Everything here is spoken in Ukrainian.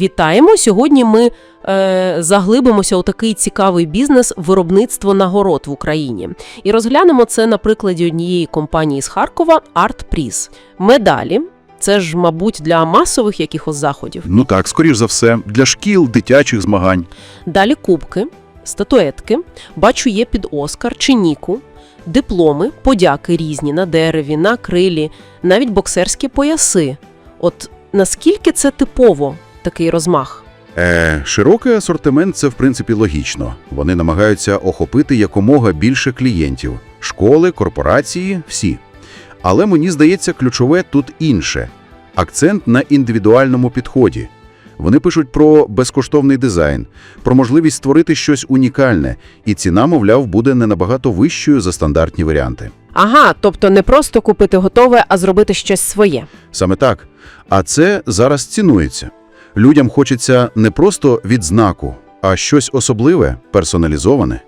Вітаємо! Сьогодні ми е, заглибимося у такий цікавий бізнес виробництво нагород в Україні. І розглянемо це на прикладі однієї компанії з Харкова ArtPriz. Медалі це ж, мабуть, для масових якихось заходів. Ну так, скоріш за все, для шкіл, дитячих змагань. Далі кубки, статуетки, бачу, є під Оскар чи Ніку, дипломи, подяки різні на дереві, на крилі, навіть боксерські пояси. От наскільки це типово такий розмах? Е, широкий асортимент це в принципі логічно. Вони намагаються охопити якомога більше клієнтів – школи, корпорації, всі. Але мені здається, ключове тут інше – акцент на індивідуальному підході. Вони пишуть про безкоштовний дизайн, про можливість створити щось унікальне, і ціна, мовляв, буде не набагато вищою за стандартні варіанти. Ага, тобто не просто купити готове, а зробити щось своє. Саме так. А це зараз цінується. Людям хочеться не просто відзнаку, а щось особливе, персоналізоване.